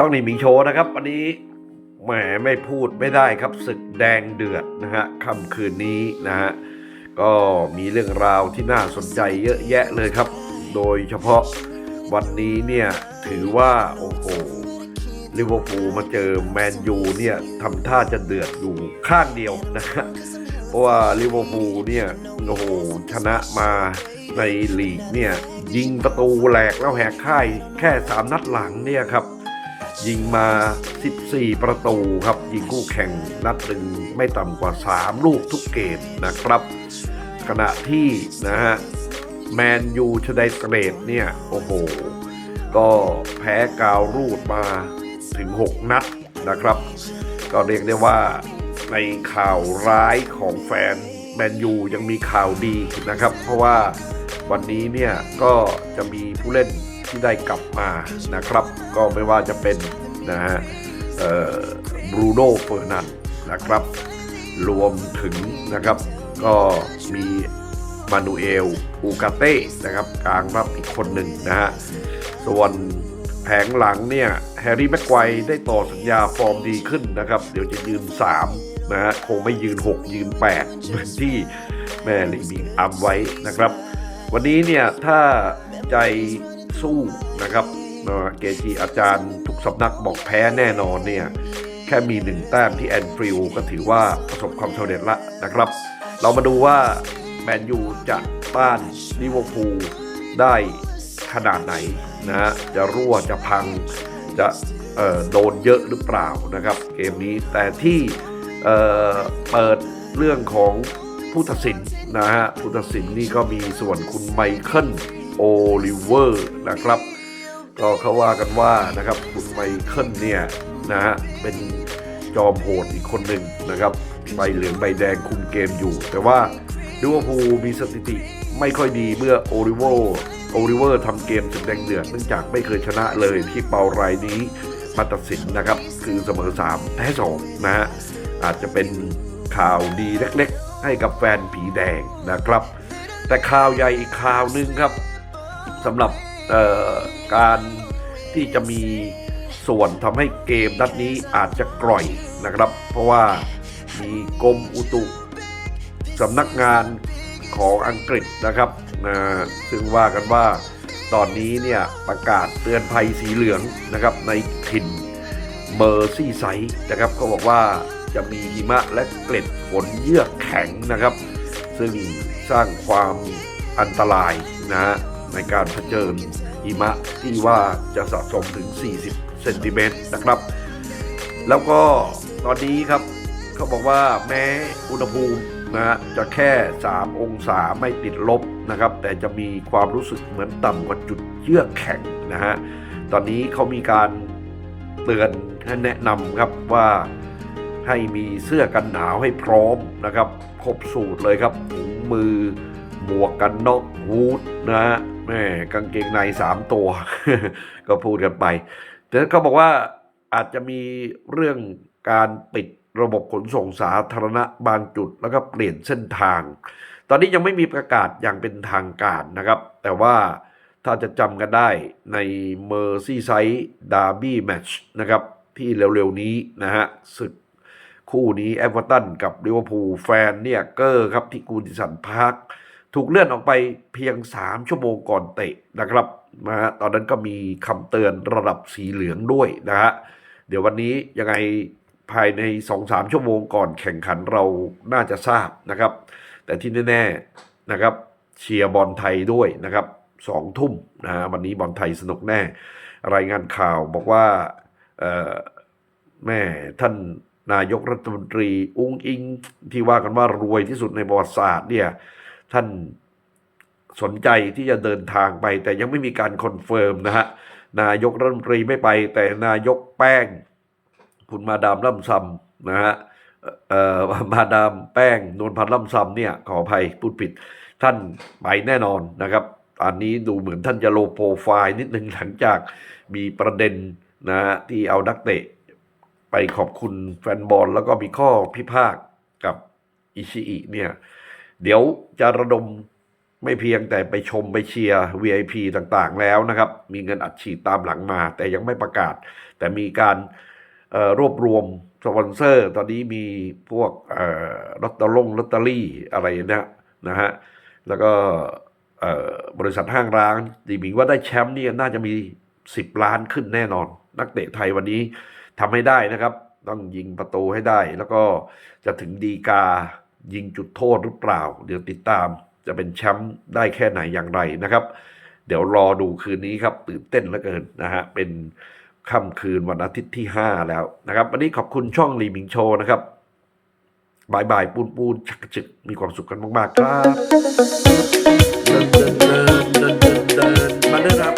ช่องนีหมิงโชว์นะครับ วันนี้แหมไม่พูดไม่ได้ครับศึกแดงเดือดนะฮะค่ำคืนนี้นะฮะก็มีเรื่องราวที่น่าสนใจเยอะแยะเลยครับ โดยเฉพาะวันนี้เนี่ยถือว่าโอ้โหลิเวอร์พูลมาเจอแมนยูเนี่ยทำท่าจะเดือดอยู่ข้างเดียวนะฮะเพราะว่าลิเวอร์พูลเนี่ยโอ้โหชนะมาในลีกเนี่ยยิงประตูแหลกแล้วแหกค่ายแค่ 3 นัดหลังเนี่ยครับ ยิงมา 14 ประตูครับ ยิงคู่แข่งนัดหนึ่งไม่ต่ำกว่า 3 ลูกทุกเกมนะครับ ขณะที่นะฮะแมนยูชไดเตรดเนี่ย โอ้โห ก็แพ้กาวรูดมาถึง 6 นัดนะครับ ก็เรียกได้ว่าในข่าวร้ายของแฟนแมนยูยังมีข่าวดีนะครับ เพราะว่าวันนี้เนี่ยก็จะมีผู้เล่น ที่ได้กลับมานะครับ ก็ไม่ว่าจะเป็นนะฮะบรูโน่เฟอร์นันนะครับ รวมถึงนะครับ ก็มีมานูเอลอูกาเต้นะครับกลางรับอีกคนหนึ่งนะฮะส่วนแผงหลังเนี่ยแฮร์รี่แม็กไกวได้ต่อสัญญาฟอร์มดีขึ้นนะครับ เดี๋ยวจะยืน 3 นะฮะคงไม่ยืน 6 ยืน 8 เหมือนที่แม่ลิมิงอัมไว้นะครับ วันนี้เนี่ยถ้าใจ สู้นะครับเกจิอาจารย์ทุกสำนักบอกแพ้แน่นอนเนี่ยแค่มีหนึ่งแต้มที่แอนฟิลก็ถือว่าประสบความสำเร็จละนะครับ เรามาดูว่าแมนยูจะต้านลิเวอร์พูลได้ขนาดไหนนะฮะจะรั่วจะพังจะเอ่อโดนเยอะหรือเปล่านะครับ เกมนี้แต่ที่เอ่อเปิดเรื่องของผู้ตัดสินนะฮะผู้ตัดสินนี่ก็มีส่วนคุณไมเคิล โอลิเวอร์นะครับ ก็เขาว่ากันว่านะครับคุณไมเคิลเนี่ยนะฮะเป็นจอมโหดอีกคนหนึ่งนะครับใบเหลืองใบแดงคุมเกมอยู่ แต่ว่าลิเวอร์พูลมีสถิติไม่ค่อยดีเมื่อโอลิเวอร์โอลิเวอร์ทำเกมสุดแดงเดือดเนื่องจากไม่เคยชนะเลยที่เปารายนี้มาตัดสินนะครับ คือเสมอ 3 แพ้2นะฮะอาจจะเป็นข่าวดีเล็กๆ ให้กับแฟนผีแดงนะครับ แต่ข่าวใหญ่อีกข่าวหนึ่งครับ สำหรับการที่จะมีส่วนทำให้เกมนัดนี้อาจจะกร่อยนะครับ เพราะว่ามีกรมอุตุสำนักงานของอังกฤษนะครับนะซึ่งว่ากันว่าตอนนี้เนี่ยประกาศเตือนภัยสีเหลืองนะครับในถิ่นเมอร์ซี่ไซด์นะครับก็บอกว่าจะมีหิมะและเกล็ดฝนเยือกแข็งนะครับ ซึ่งสร้างความอันตรายนะฮะ ในการเผชิญหิมะที่ว่าจะสะสมถึง 40 เซนติเมตรนะครับ แล้วก็ตอนนี้ครับเขาบอกว่าแม้อุณหภูมินะฮะจะแค่ 3 องศาไม่ติดลบนะครับ แต่จะมีความรู้สึกเหมือนต่ำกว่าจุดเยือกแข็งนะฮะตอนนี้เขามีการเตือนให้แนะนำครับว่าให้มีเสื้อกันหนาวให้พร้อมนะครับ ครบสูตรเลยครับถุงมือ หมวกกันน็อกฮูดนะฮะแม่กางเกงในสามตัว ก็พูดกันไป แต่เขาบอกว่าอาจจะมีเรื่องการปิดระบบขนส่งสาธารณะบางจุดแล้วก็เปลี่ยนเส้นทาง ตอนนี้ยังไม่มีประกาศอย่างเป็นทางการนะครับ แต่ว่าถ้าจะจำกันได้ใน Merseyside Derby Match นะครับ ที่เร็วๆนี้นะฮะศึกคู่นี้แอฟเวอร์ตันกับลิเวอร์พูลแฟนเนี่ยเกอร์ครับที่กูดิสันพาร์ค ถูกเลื่อนออกไปเพียง 3 ชั่วโมงก่อนเตะนะครับนะฮะตอนนั้นก็มีคำเตือนระดับสีเหลืองด้วยนะฮะเดี๋ยววันนี้ยังไงภายใน 2-3 ชั่วโมงก่อนแข่งขันเราน่าจะทราบนะครับ แต่ที่แน่ๆนะครับเชียร์บอลไทยด้วยนะครับสองทุ่มนะฮะวันนี้บอลไทยสนุกแน่ รายงานข่าวบอกว่าแม่ท่านนายกรัฐมนตรี อุ้งอิงที่ว่ากันว่ารวยที่สุดในประวัติศาสตร์เนี่ย ท่านสนใจที่จะเดินทางไป แต่ยังไม่มีการคอนเฟิร์มนะฮะนายกรัฐมนตรีไม่ไป แต่นายกแป้ง คุณมาดามล่ำซำนะฮะเอ่อมาดามแป้งนวลพันธ์ล่ำซำเนี่ยขออภัยพูดผิด ท่านไปแน่นอนนะครับ อันนี้ดูเหมือนท่านจะโลโปรไฟล์นิดหนึ่งหลังจากมีประเด็นนะฮะที่เอานักเตะ ไปขอบคุณแฟนบอลแล้วก็มีข้อพิพากษ์กับอิชิอิเนี่ย เดี๋ยวจะระดมไม่เพียงแต่ไปชมไปเชียร์ VIP ต่างๆ แล้วนะครับ มีเงินอัดฉีดตามหลังมา แต่ยังไม่ประกาศ แต่มีการรวบรวมสปอนเซอร์ ตอนนี้มีพวกลอตเตอรงลอตเตอรี่อะไรเนี่ยนะฮะ แล้วก็บริษัทห้างร้านดีมิงว่าได้แชมป์นี่น่าจะมี 10 ล้านขึ้นแน่นอน นักเตะไทยวันนี้ทำให้ได้นะครับ ต้องยิงประตูให้ได้ แล้วก็จะถึงดีกา ยิงจุดโทษหรือเปล่า เดี๋ยวติดตามจะเป็นแชมป์ได้แค่ไหนอย่างไรนะครับ เดี๋ยวรอดูคืนนี้ครับ ตื่นเต้นเหลือเกินนะฮะเป็นค่ำคืนวันอาทิตย์ที่ 5 แล้วนะครับ วันนี้ขอบคุณช่องรีมิงโชนะครับบายบายปูนปูนชักจึกมีความสุขกันมาก ๆ ครับเดินเดินเดินเดินเดินมาเดินหาป๋าแล้วเดินเดินเร็ว